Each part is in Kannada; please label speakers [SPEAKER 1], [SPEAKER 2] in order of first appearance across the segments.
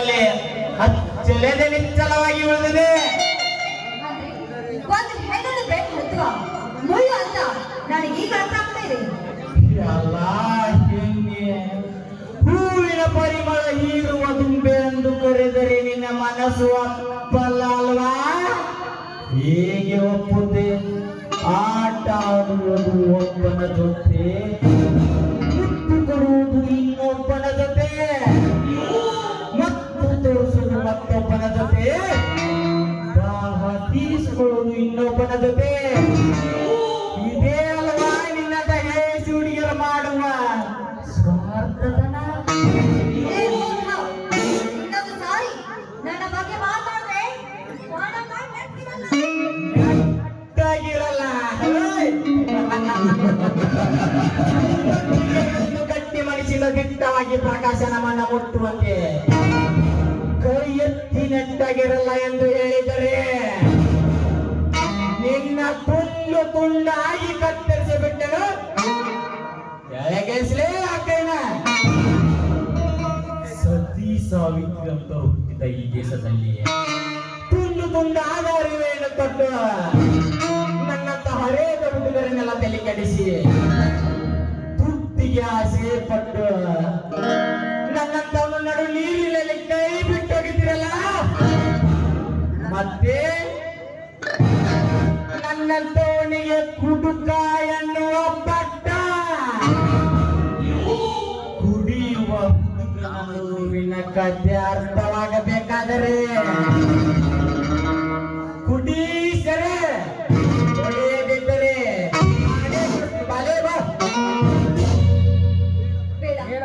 [SPEAKER 1] ಅಲ್ಲಿ ನಿಚ್ಚಲವಾಗಿ ಉಳಿದಿದೆ.
[SPEAKER 2] ಒಂದು ಹೆಣ್ಣನ್ನು ಬೆನ್ನು ಹತ್ತುವ ಮುಳ್ಳು ಅಂತ. ನನಗೆ ಈಗ ಅರ್ಥ ಆಗ್ತಾ ಇದೆ.
[SPEAKER 1] ಎಲ್ಲ ಹೆಣ್ಣೆ ಹೂವಿನ ಪರಿಮಳ ಹೀರುವ ದುಂಬೆ ಎಂದು ಕರೆದರೆ ನಿನ್ನ ಮನಸ್ಸು ಅಪ್ಪಲ್ಲ ಅಲ್ವಾ? ಹೇಗೆ ಒಪ್ಪುತ್ತೆ? ಆಟ ಆಡುವುದು ಒಬ್ಬನ ಜೊತೆ. ಮತ್ತು ತೋರಿಸುವುದು ಮತ್ತೊಬ್ಬನ ಜೊತೆ. ದಾಹ ತೀರಿಸಿಕೊಳ್ಳುವುದು ಇನ್ನೊಬ್ಬನ ಜೊತೆ. ಇದೇ ಅಲ್ವಾ ನಿನ್ನ ದಯೇಶು ಹುಡುಗಿಯರು ಮಾಡುವ ಸ್ವಾರ್ಥತನ. ಗಟ್ಟಿ ಮನಸ್ಸಿನ ದಿಟ್ಟವಾಗಿ ಪ್ರಕಾಶ ಮುಟ್ಟುವಂತೆ. ನೆಟ್ಟಾಗಿರಲ್ಲ ಎಂದು ಹೇಳಿದರೆ ನಿನ್ನ ತುಂಡು ತುಂಡಾಗಿ ಕತ್ತರಿಸಿ ಬಿಟ್ಟನು ಎಳೆಗೆಸ್ಲೇ ಅಕ್ಕಯ್ಯನ ಸತಿ ಸಾವಿತ್ರಿ ಅಂತ ಹುಟ್ಟಿದ ಈ ದೇಶದಲ್ಲಿ ತುಂಡು ತುಂಡಾದ ಅರಿವೇನು ಕೊಟ್ಟು ನನ್ನಂತ ಹರೇದ ಹುಡುಗರನ್ನೆಲ್ಲ ತಲೆ ಕಡಿಸಿ ತುಟ್ಟಿಗೆ ಆಸೆ ಪಟ್ಟು ಮತ್ತೆ ತೋಣಿಗೆ ಕುಟುಕ ಎನ್ನುವ ಪಟ್ಟ ಕುಡಿಯುವ ಹುಡುಗನ ಕಥೆ ಅರ್ಥವಾಗಬೇಕಾದರೆ ಕುಡೀಸರೆ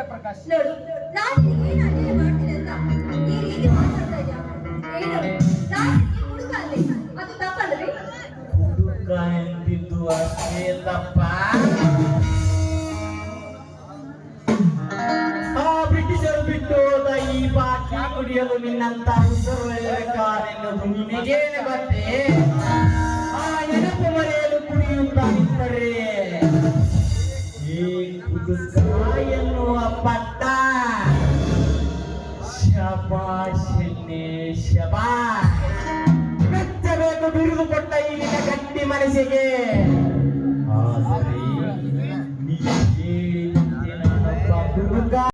[SPEAKER 2] ಪ್ರಕಾಶ್. ನೋಡು ನಾನು ಮಾಡ್ತೀನಿ ಅಂತ ಈ ರೀತಿ ಮಾತಾಡ್ತಾ ಇದ್ಯಾ
[SPEAKER 1] ತಪ್ಪ ಆ ಬ್ರಿಟಿಷರು ಬಿಟ್ಟು ಹೋದ ಈ ಬಾಕಿ ಕುಡಿಯಲು ನಿನ್ನಂತ ಹೆಸರು ನಿನಗೇನು ಗೊತ್ತೇ ಆ ನೆನಪು ಮರೆಯಲು ಕುಡಿಯುತ್ತಾ ನಿಂತರೆ. ಈ ಕುಡುಕ ಎನ್ನುವ ಪಟ್ಟ ಶಬಾಷ್ ಶಬಾಷ್ ಮೆಚ್ಚಬೇಕು ಬಿರುದು ಕೊಟ್ಟ ಈ ನಿನ್ನ ಗಟ್ಟಿ ಮನಸ್ಸಿಗೆ.